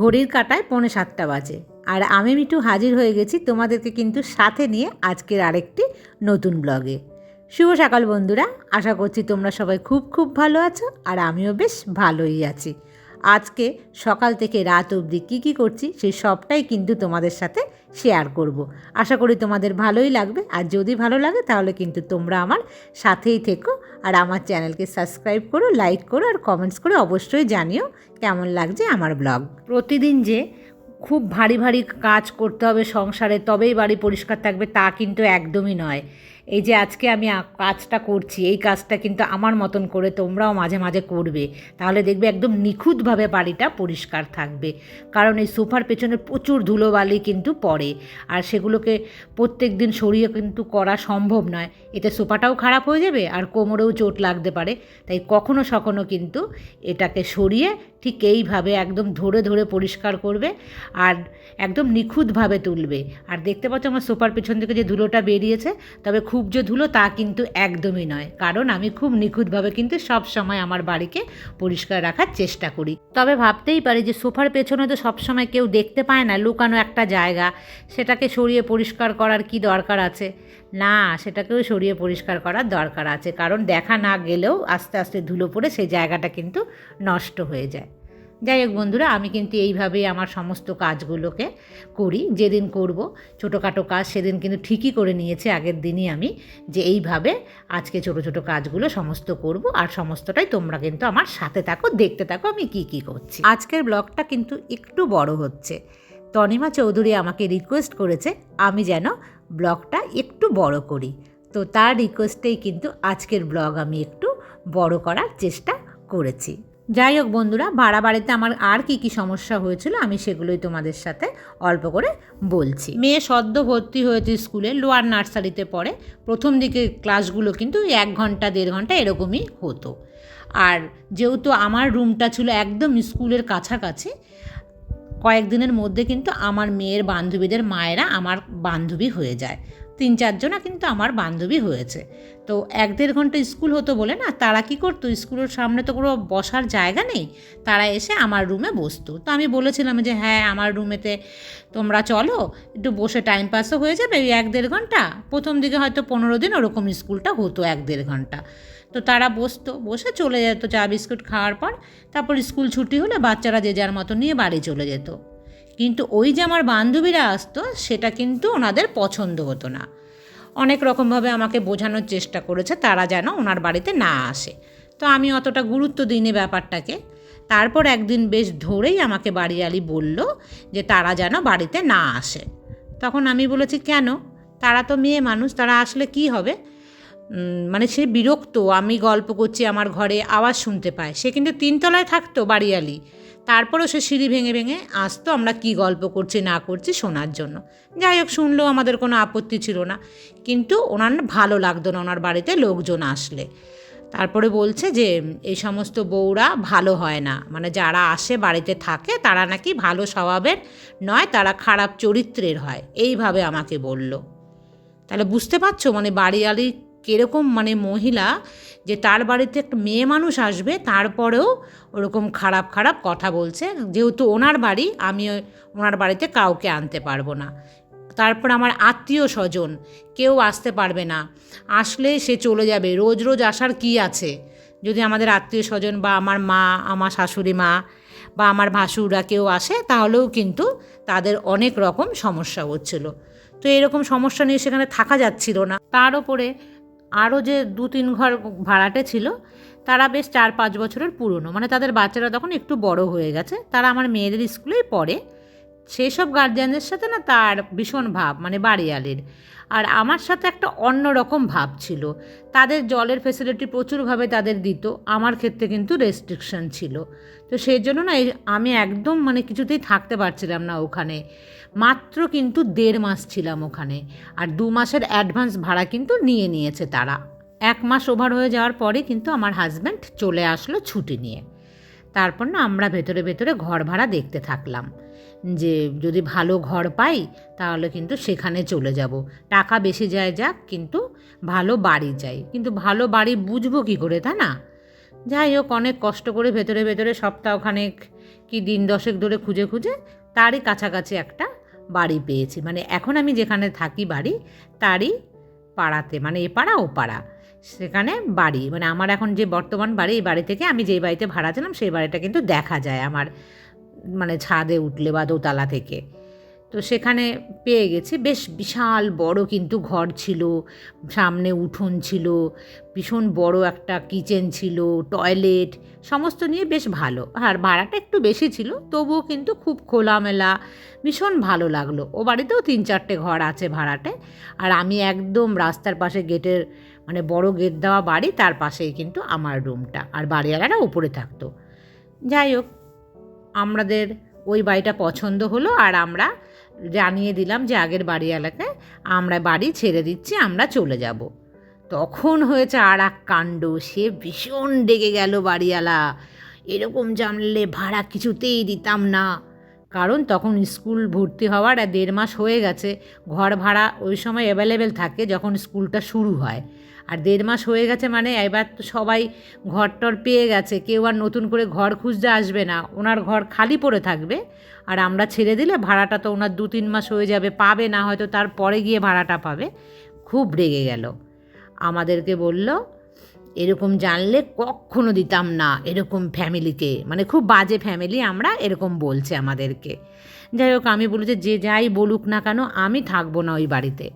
ঘড়ির কাটায় পৌনে সাতটা বাজে। আর আমি মিটু হাজির হয়ে গেছি তোমাদেরকে কিন্তু সাথে নিয়ে আজকের আরেকটি নতুন ব্লগে। শুভ সকাল বন্ধুরা, আশা করছি তোমরা সবাই খুব খুব ভালো আছো আর আমিও বেশ ভালোই আছি। আজকে সকাল থেকে রাত অবধি কী কী করছি সেই সবটাই কিন্তু তোমাদের সাথে শেয়ার করব। আশা করি তোমাদের ভালোই লাগবে। আর যদি ভালো লাগে তাহলে কিন্তু তোমরা আমার সাথেই থেকো। আর আমার চ্যানেলকে সাবস্ক্রাইব করো, লাইক করো আর কমেন্টস করে অবশ্যই জানিও কেমন লাগছে আমার ব্লগ। প্রতিদিন যে খুব ভারী ভারী কাজ করতে হবে সংসারে, তবেই বাড়ি পরিষ্কার থাকবে তা কিন্তু একদমই নয়। এই যে আজকে আমি কাজটা করছি, এই কাজটা কিন্তু আমার মতন করে তোমরাও মাঝে মাঝে করবে। তাহলে দেখবে একদম নিখুঁতভাবে বাড়িটা পরিষ্কার থাকবে। কারণ এই সোফার পেছনে প্রচুর ধুলোবালি কিন্তু পড়ে। আর সেগুলোকে প্রত্যেক দিন সরিয়ে কিন্তু করা সম্ভব নয়। এতে সোফাটাও খারাপ হয়ে যাবে আর কোমরেও চোট লাগতে পারে। তাই কখনো সখনো কিন্তু এটাকে সরিয়ে ঠিক এইভাবে একদম ধরে ধরে পরিষ্কার করবে আর একদম নিখুঁতভাবে তুলবে। আর দেখতে পাচ্ছ আমার সোফার পেছন থেকে যে ধুলোটা বেরিয়েছে, তবে খুব যে ধুলো তা কিন্তু একদমই নয়। কারণ আমি খুব নিখুঁতভাবে কিন্তু সব সময় আমার বাড়িকে পরিষ্কার রাখার চেষ্টা করি। তবে ভাবতেই পারি যে সোফার পেছনে তো সবসময় কেউ দেখতে পায় না, লুকানো একটা জায়গা। সেটাকে সরিয়ে পরিষ্কার করার কি দরকার আছে? না, সেটাকেও সরিয়ে পরিষ্কার করার দরকার আছে। কারণ দেখা না গেলেও আস্তে আস্তে ধুলো পড়ে সেই জায়গাটা কিন্তু নষ্ট হয়ে যায়। যাই হোক বন্ধুরা, আমি কিন্তু এইভাবেই আমার সমস্ত কাজগুলোকে করি, যেদিন করব, ছোটোখাটো কাজ সেদিন কিন্তু ঠিকই করে নিয়েছি আগের দিনই আমি, যে এইভাবে আজকে ছোট ছোট কাজগুলো সমস্ত করব আর সমস্তটাই তোমরা কিন্তু আমার সাথে থাকো, দেখতে থাকো আমি কি কি করছি। আজকের ব্লগটা কিন্তু একটু বড় হচ্ছে। তনিমা চৌধুরী আমাকে রিকোয়েস্ট করেছে, আমি যেন ব্লগটা একটু বড় করি। তো তার রিকোয়েস্টেই কিন্তু আজকের ব্লগ আমি একটু বড় করার চেষ্টা করেছি। যাই হোক বন্ধুরা ভাড়া বাড়িতে আমার আর কি কি সমস্যা হয়েছিল আমি সেগুলোই তোমাদের সাথে অল্প করে বলছি। মেয়ে সদ্য ভর্তি হয়েছে স্কুলে, লোয়ার নার্সারিতে পড়ে। প্রথম দিকে ক্লাসগুলো কিন্তু এক ঘণ্টা, দেড় ঘণ্টা এরকমই হতো। আর যেহেতু আমার রুমটা ছিল একদম স্কুলের কাছাকাছি, কয়েকদিনের মধ্যে কিন্তু আমার মেয়ের বান্ধবীদের মায়েরা আমার বান্ধবী হয়ে যায়। তিন চারজনা কিন্তু আমার বান্ধবী হয়েছে। তো এক দেড় ঘণ্টা স্কুল হতো বলে না, তারা কি করতো? স্কুলের সামনে তো কোনো বসার জায়গা নেই। তারা এসে আমার রুমে বসতো। তো আমি বলেছিলাম যে হ্যাঁ আমার রুমেতে তোমরা চলো, একটু বসে টাইম পাসও হয়ে যাবে ওই এক দেড় ঘণ্টা। প্রথম দিকে হয়তো পনেরো দিন ওরকম স্কুলটা হতো এক দেড় ঘণ্টা। তো তারা বসতো, বসে চলে যেত চা, বিস্কুট খাওয়ার পর, তারপর স্কুল ছুটি হলে বাচ্চারা যে যার মতো নিয়ে বাড়ি চলে যেত। কিন্তু ওই যে আমার বান্ধবীরা আসতো, সেটা কিন্তু ওনাদের পছন্দ হতো না। অনেক রকমভাবে আমাকে বোঝানোর চেষ্টা করেছে, তারা যেন ওনার বাড়িতে না আসে। তো আমি অতটা গুরুত্ব দিইনি ব্যাপারটাকে। তারপর একদিন বেশ ধরেই আমাকে বাড়িয়ালি বলল যে তারা যেন বাড়িতে না আসে। তখন আমি বলেছি, কেন? তারা তো মেয়ে মানুষ, তারা আসলে কি হবে? মানে সে বিরক্ত, আমি গল্প করছি, আমার ঘরে আওয়াজ শুনতে পায়। সে কিন্তু তিনতলায় থাকতো বাড়িয়ালি। তারপরেও সে সিঁড়ি ভেঙে ভেঙে আসতো আমরা কি গল্প করছি, না করছি শোনার জন্য। যাই হোক শুনলেও আমাদের কোনো আপত্তি ছিল না। কিন্তু ওনার ভালো লাগতো না, ওনার বাড়িতে লোকজন আসলে। তারপরে বলছে যে, এই সমস্ত বউরা ভালো হয় না। মানে যারা আসে বাড়িতে থাকে, তারা নাকি ভালো স্বভাবের নয়, তারা খারাপ চরিত্রের হয়। এইভাবে আমাকে বলল। তাহলে বুঝতে পারছ? মানে বাড়িয়ালি কীরকম মানে মহিলা যে তার বাড়িতে একটা মেয়ে মানুষ আসবে, তারপরেও ওরকম খারাপ খারাপ কথা বলছে। যেহেতু ওনার বাড়ি, আমি ওনার বাড়িতে কাউকে আনতে পারব না। তারপর আমার আত্মীয় স্বজন, কেউ আসতে পারবে না। আসলে সে চলে যাবে। রোজ রোজ আসার কি আছে? যদি আমাদের আত্মীয় স্বজন বা আমার মা, আমার শাশুড়ি মা বা আমার ভাসুররা কেউ আসে, তাহলেও কিন্তু তাদের অনেক রকম সমস্যা হচ্ছিল। তো এরকম সমস্যা নিয়ে সেখানে থাকা যাচ্ছিল না। তার ওপরে আরও যে দু তিন ঘর ভাড়াটে ছিল, তারা বেশ চার পাঁচ বছরের পুরনো। মানে তাদের বাচ্চারা তখন একটু বড় হয়ে গেছে। তারা আমার মেয়েদের স্কুলেই পড়ে। সেই সব গার্জিয়ানদের সাথে না তার ভীষণ ভাব মানে বাড়িয়ালের। আর আমার সাথে একটা অন্য রকম ভাব ছিল। তাদের জলের ফেসিলিটি প্রচুরভাবে তাদের দিত, আমার ক্ষেত্রে কিন্তু রেস্ট্রিকশন ছিল। তো সেই জন্য না আমি একদম মানে কিছুতেই থাকতে পারছিলাম না ওখানে। মাত্র কিন্তু দেড় মাস ছিলাম ওখানে। আর দু মাসের অ্যাডভান্স ভাড়া কিন্তু নিয়ে নিয়েছে তারা। এক মাস ওভার হয়ে যাওয়ার পরে কিন্তু আমার হাজব্যান্ড চলে আসলো ছুটি নিয়ে। তারপর না আমরা ভেতরে ভেতরে ঘর ভাড়া দেখতে থাকলাম। যে যদি ভালো ঘর পাই, তাহলে কিন্তু সেখানে চলে যাব। টাকা বেশি যায় যাক, কিন্তু ভালো বাড়ি চাই। কিন্তু ভালো বাড়ি বুঝব কী করে তা না? যাই হোক, অনেক কষ্ট করে ভেতরে ভেতরে সপ্তাহখানেক কি দিন দশেক ধরে খুঁজে খুঁজে তারই কাছাকাছি একটা বাড়ি পেয়েছি। মানে এখন আমি যেখানে থাকি বাড়ি, তারই পাড়াতে মানে এ পাড়া ও পাড়া। সেখানে বাড়ি। মানে আমার এখন যে বর্তমান বাড়ি, এই বাড়ি থেকে আমি যেই বাড়িতে ভাড়া ছিলাম, সেই বাড়িটা কিন্তু দেখা যায় আমার। মানে ছাদে উঠলে বা দোতলা থেকে। তো সেখানে পেয়ে গেছি। বেশ বিশাল বড় কিন্তু ঘর ছিল, সামনে উঠোন ছিল, ভীষণ বড় একটা কিচেন ছিল, টয়লেট, সমস্ত নিয়ে বেশ ভালো। আর ভাড়াটা একটু বেশি ছিল, তবুও কিন্তু খুব খোলামেলা, ভীষণ ভালো লাগল। ও বাড়িতেও তিন চারটে ঘর আছে ভাড়াটে আর আমি একদম রাস্তার পাশে গেটের মানে বড় গেট দেওয়া বাড়ি, তার পাশেই কিন্তু আমার রুমটা। আর বাড়িওয়ালারা উপরে থাকতো। যাই হোক আমাদের ওই বাড়িটা পছন্দ হলো আর আমরা জানিয়ে দিলাম যে আগের বাড়িওয়ালাকে আমরা বাড়ি ছেড়ে দিচ্ছি, আমরা চলে যাব। তখন হয়েছে আর এক কাণ্ড, সে ভীষণ ডেকে গেল বাড়িওয়ালা। এরকম জানলে ভাড়া কিছুতেই দিতাম না। কারণ তখন স্কুল ভর্তি হওয়ার আর দেড় মাস হয়ে গেছে, ঘর ভাড়া ওই সময় অ্যাভেলেবেল থাকে যখন স্কুলটা শুরু হয়। আর দেড় মাস হয়ে গেছে মানে এবার তো সবাই ঘর টর পেয়ে গেছে, কেউ আর নতুন করে ঘর খুঁজতে আসবে না, ওনার ঘর খালি পড়ে থাকবে। আর আমরা ছেড়ে দিলে ভাড়াটা তো ওনার দু তিন মাস হয়ে যাবে, পাবে না হয়তো তারপরে গিয়ে ভাড়াটা পাবে। খুব রেগে গেল। আমাদেরকে বলল এরকম জানলে কখনো দিতাম না এরকম ফ্যামিলিকে। মানে খুব বাজে ফ্যামিলি আমরা এরকম বলছে আমাদেরকে। যাই হোক, আমি বলি যে যাই বলুক না কেন, আমি থাকব না ওই বাড়িতে।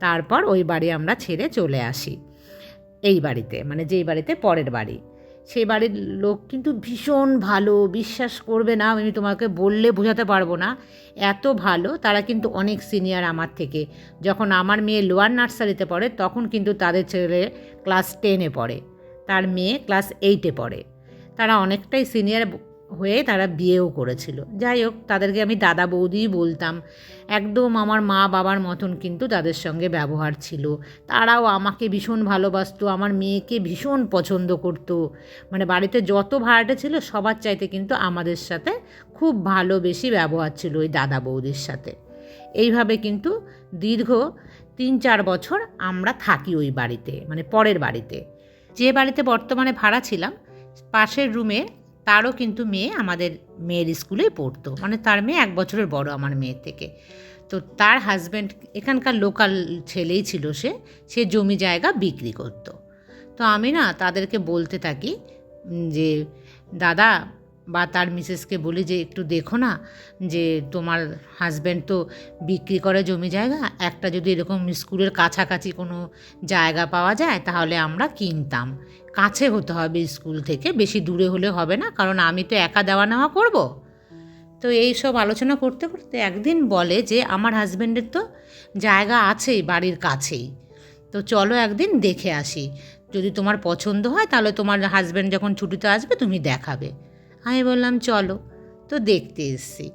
তারপর ওই বাড়ি আমরা ছেড়ে চলে আসি। এই বাড়িতে মানে যেই বাড়িতে পরের বাড়ি। সেই বাড়ির লোক কিন্তু ভীষণ ভালো, বিশ্বাস করবে না আমি তোমাকে বললে বোঝাতে পারব না। এত ভালো, তারা কিন্তু অনেক সিনিয়র আমার থেকে। যখন আমার মেয়ে লোয়ার নার্সারিতে পড়ে, তখন কিন্তু তাদের ছেলে ক্লাস টেনে পড়ে। তার মেয়ে ক্লাস এইটে পড়ে। তারা অনেকটাই সিনিয়র হয়ে তারা বিয়েও করেছিল। যাই হোক, তাদেরকে আমি দাদা বৌদিই বলতাম। একদম আমার মা বাবার মতন কিন্তু তাদের সঙ্গে ব্যবহার ছিল। তারাও আমাকে ভীষণ ভালোবাসতো, আমার মেয়েকে ভীষণ পছন্দ করতো। মানে বাড়িতে যত ভাড়াটে ছিল, সবার চাইতে কিন্তু আমাদের সাথে খুব ভালো বেশি ব্যবহার ছিল ওই দাদা বৌদির সাথে। এইভাবে কিন্তু দীর্ঘ তিন চার বছর আমরা থাকি ওই বাড়িতে মানে পরের বাড়িতে। যে বাড়িতে বর্তমানে ভাড়া ছিলাম, পাশের রুমে তারও কিন্তু মেয়ে আমাদের মেয়ের স্কুলেই পড়তো। মানে তার মেয়ে এক বছরের বড় আমার মেয়ের থেকে। তো তার হাজব্যান্ড এখানকার লোকাল ছেলেই ছিল সে। সে জমি জায়গা বিক্রি করতো। তো আমি না তাদেরকে বলতে থাকি যে, দাদা বা তার মিসেসকে বলি যে, একটু দেখো না যে তোমার হাজব্যান্ড তো বিক্রি করে জমি জায়গা। একটা যদি এরকম স্কুলের কাছাকাছি কোনো জায়গা পাওয়া যায়, তাহলে আমরা কিনতাম। কাছে হতে হবে স্কুল থেকে, বেশি দূরে হলে হবে না, কারণ আমি তো একা দেওয়া নেওয়া করব। তো এই সব আলোচনা করতে করতে একদিন বলে যে, আমার হাজব্যান্ডের তো জায়গা আছেই, বাড়ির কাছেই। তো চলো একদিন দেখে আসি। যদি তোমার পছন্দ হয়, তাহলে তোমার হাজব্যান্ড যখন ছুটিতে আসবে, তুমি দেখাবে। আমি বললাম, চলো। তো দেখতে এসছি।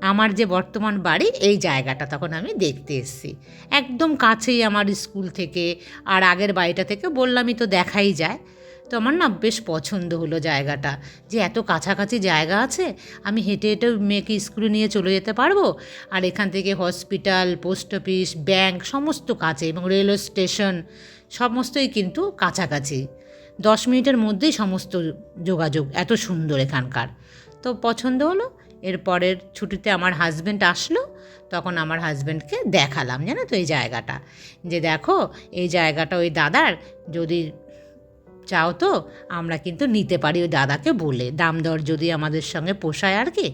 আমার যে বর্তমান বাড়ি, এই জায়গাটা তখন আমি দেখতে এসছি। একদম কাছেই আমার স্কুল থেকে, আর আগের বাড়িটা থেকে বললামই তো দেখাই যায়। তো আমার না বেশ পছন্দ হলো জায়গাটা। যে এত কাছাকাছি জায়গা আছে, আমি হেঁটে হেঁটে মেয়েকে স্কুলে নিয়ে চলে যেতে পারব? আর এখান থেকে হসপিটাল, পোস্ট অফিস, ব্যাংক সমস্ত কাছে এবং রেলওয়ে স্টেশন সমস্তই কিন্তু কাছাকাছি। দশ মিনিটের মধ্যেই সমস্ত যোগাযোগ, এত সুন্দর এখানকার। তো পছন্দ হলো, এরপরের ছুটিতে আমার হাজব্যান্ড আসলো, তখন আমার হাজব্যান্ডকে দেখালাম, জানো তো এই জায়গাটা। যে দেখো, এই জায়গাটা ওই দাদার, যদি চাও তো? আমরা কিন্তু নিতে পারি, ওই দাদাকে বলে। দাম দর যদি আমাদের সঙ্গে পোষায় আর কি?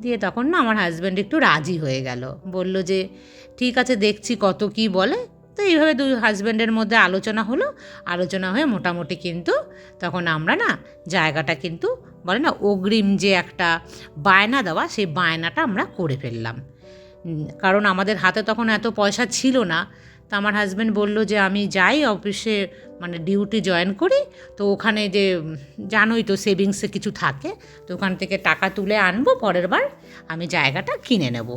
দিয়ে তখন না আমার হাজব্যান্ড একটু রাজি হয়ে গেল। বলল যে, ঠিক আছে, দেখছি কত কি বলে। তো এইভাবে দুই হাজব্যান্ডের মধ্যে আলোচনা হলো। আলোচনা হয়ে মোটামুটি কিন্তু তখন আমরা না জায়গাটা কিন্তু বলে না অগ্রিম যে একটা বায়না দেওয়া, সেই বায়নাটা আমরা করে ফেললাম। কারণ আমাদের হাতে তখন এত পয়সা ছিল না। তো আমার হাজব্যান্ড বলল যে, আমি যাই অফিসে মানে ডিউটি জয়েন করি, তো ওখানে যে, জানোই তো সেভিংসে কিছু থাকে, তো ওখান থেকে টাকা তুলে আনব, পরের বার আমি জায়গাটা কিনে নেব।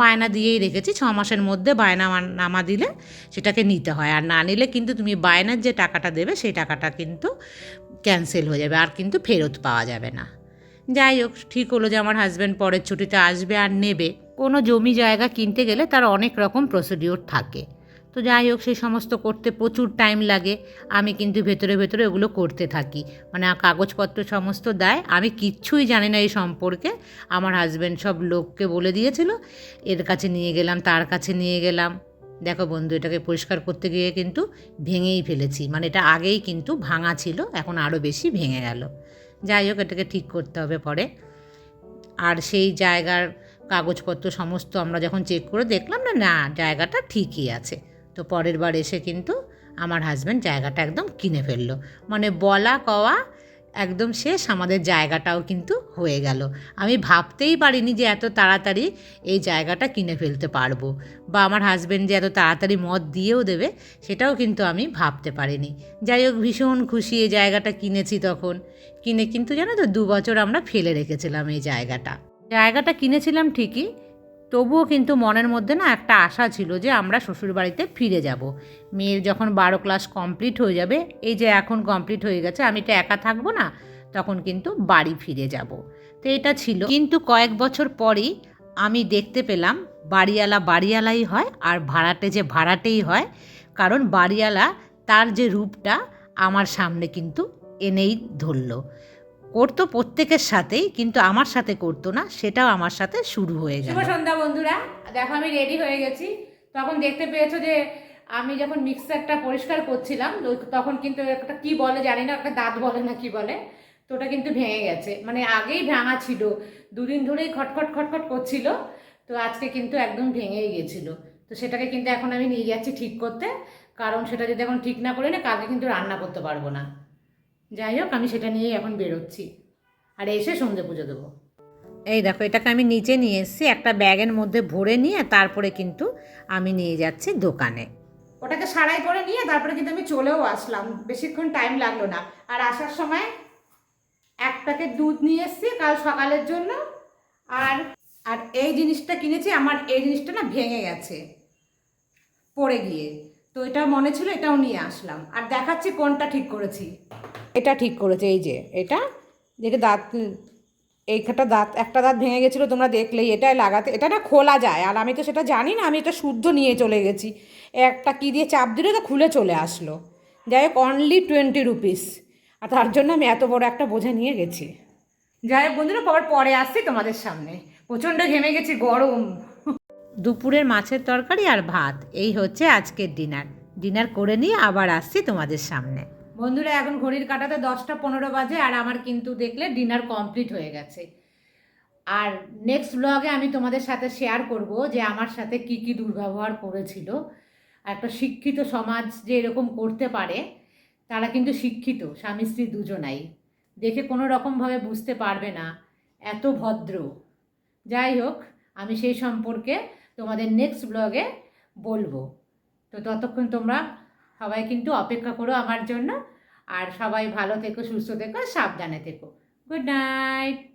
বায়না দিয়েই রেখেছি, ছ মাসের মধ্যে বায়না নামা দিলে সেটাকে নিতে হয়। আর না নিলে কিন্তু তুমি বায়নার যে টাকাটা দেবে, সেই টাকাটা কিন্তু ক্যান্সেল হয়ে যাবে, আর কিন্তু ফেরত পাওয়া যাবে না। যাই হোক, ঠিক হলো যে আমার হাজব্যান্ড পরের ছুটিতে আসবে আর নেবে। কোনো জমি জায়গা কিনতে গেলে তার অনেক রকম প্রসিডিওর থাকে। তো যাই হোক, সেই সমস্ত করতে প্রচুর টাইম লাগে। আমি কিন্তু ভেতরে ভেতরে ওগুলো করতে থাকি। মানে কাগজপত্র সমস্ত দেয়। আমি কিচ্ছুই জানি না এই সম্পর্কে। আমার হাজব্যান্ড সব লোককে বলে দিয়েছিল, এর কাছে নিয়ে গেলাম, তার কাছে নিয়ে গেলাম। দেখো বন্ধু, এটাকে পরিষ্কার করতে গিয়ে কিন্তু ভেঙেই ফেলেছি। মানে এটা আগেই কিন্তু ভাঙা ছিল, এখন আরও বেশি ভেঙে গেল। যাই হোক, এটাকে ঠিক করতে হবে পরে। আর সেই জায়গার কাগজপত্র সমস্ত আমরা যখন চেক করে দেখলাম, না না, জায়গাটা ঠিকই আছে। তো পরের বার এসে কিন্তু আমার হাজব্যান্ড জায়গাটা একদম কিনে ফেলল। মানে বলা কওয়া একদম শেষ আমাদের জায়গাটাও কিন্তু হয়ে গেল। আমি ভাবতেই পারিনি যে এত তাড়াতাড়ি এই জায়গাটা কিনে ফেলতে পারব। বা আমার হাজব্যান্ড যে এত তাড়াতাড়ি মত দিয়েও দেবে, সেটাও কিন্তু আমি ভাবতে পারিনি। যাই হোক, ভীষণ খুশি এই জায়গাটা কিনেছি তখন। কিনে কিন্তু জানো তো, দু বছর আমরা ফেলে রেখেছিলাম এই জায়গাটা। জায়গাটা কিনেছিলাম ঠিকই তবুও কিন্তু মনের মধ্যে না একটা আশা ছিল যে আমরা শ্বশুরবাড়িতে ফিরে যাব। মেয়ের যখন বারো ক্লাস কমপ্লিট হয়ে যাবে, এই যে এখন কমপ্লিট হয়ে গেছে, আমি তো একা থাকব না, তখন কিন্তু বাড়ি ফিরে যাব। তো এটা ছিল। কিন্তু কয়েক বছর পরেই আমি দেখতে পেলাম বাড়িওয়ালা বাড়িওয়ালাই হয় আর ভাড়াটে যে ভাড়াটেই হয়, কারণ বাড়িওয়ালা তার যে রূপটা আমার সামনে কিন্তু এনেই ধরলো। করতো প্রত্যেকের সাথেই, কিন্তু আমার সাথে করতো না, সেটাও আমার সাথে শুরু হয়ে গেল। সন্ধ্যা বন্ধুরা। দেখো, আমি রেডি হয়ে গেছি। তখন দেখতে পেয়েছ যে আমি যখন মিক্সারটা পরিষ্কার করছিলাম তখন কিন্তু একটা কি বলে জানি না, একটা দাঁত বলে না কি বলে, তো ওটা কিন্তু ভেঙে গেছে। মানে আগেই ভাঙা ছিল, দুদিন ধরেই খটখট খটখট করছিল, তো আজকে কিন্তু একদম ভেঙেই গেছিল। তো সেটাকে কিন্তু এখন আমি নিয়ে যাচ্ছি ঠিক করতে, কারণ সেটা যদি এখন ঠিক না করে না, কালকে কিন্তু রান্না করতে পারব না। যাই হোক আমি সেটা নিয়েই এখন বেরোচ্ছি। আর এসে সন্ধে পুজো দেবো। এই দেখো এটাকে আমি নিচে নিয়ে এসেছি একটা ব্যাগের মধ্যে ভরে নিয়ে তারপরে কিন্তু আমি নিয়ে যাচ্ছি দোকানে। ওটাকে সারাই করে নিয়ে তারপরে কিন্তু আমি চলেও আসলাম। বেশিক্ষণ টাইম লাগল না। আর আসার সময় এক প্যাকেট দুধ নিয়ে এসেছি কাল সকালের জন্য। আর আর এই জিনিসটা কিনেছি আমার এই জিনিসটা না ভেঙে গেছে। পড়ে গিয়ে। তো এটা মনে ছিল এটাও নিয়ে আসলাম। আর দেখাচ্ছি কোনটা ঠিক করেছি। এটা ঠিক করেছে এই যে এটা। দেখে দাঁত এইখানটা দাঁত একটা দাঁত ভেঙে গেছিল তোমরা দেখলেই এটাই লাগাতে এটা না খোলা যায়। আর আমি তো সেটা জানি না আমি এটা শুদ্ধ নিয়ে চলে গেছি। একটা কী দিয়ে চাপ দিলে তো খুলে চলে আসলো। যাই হোক অনলি টোয়েন্টি রুপিস আর তার জন্য আমি এত বড় একটা বোঝা নিয়ে গেছি। যাই হোক বন্ধুরা পর পরে আসছি তোমাদের সামনে। প্রচণ্ড ঘেমে গেছি গরম। দুপুরের মাছের তরকারি আর ভাত। এই হচ্ছে আজকের ডিনার। ডিনার করে নিয়ে আবার আসছি তোমাদের সামনে। বন্ধুরা, এখন ঘড়ির কাটাতে দশটা পনেরো বাজে আর আমার কিন্তু দেখলে ডিনার কমপ্লিট হয়ে গেছে। আর নেক্সট ব্লগে আমি তোমাদের সাথে শেয়ার করব যে আমার সাথে কি কি দুর্ব্যবহার করেছিল। একটা শিক্ষিত সমাজ যে এরকম করতে পারে, তারা কিন্তু শিক্ষিত, স্বামী স্ত্রী দুজনাই। দেখে কোনো রকমভাবে বুঝতে পারবে না, এত ভদ্র। যাই হোক, আমি সেই সম্পর্কে তোমাদের নেক্সট ব্লগে বলব। তো ততক্ষণ তোমরা সবাই কিন্তু অপেক্ষা করো আমার জন্য। আর সবাই ভালো থেকো, সুস্থ থেকো সাবধানে থেকো। Good night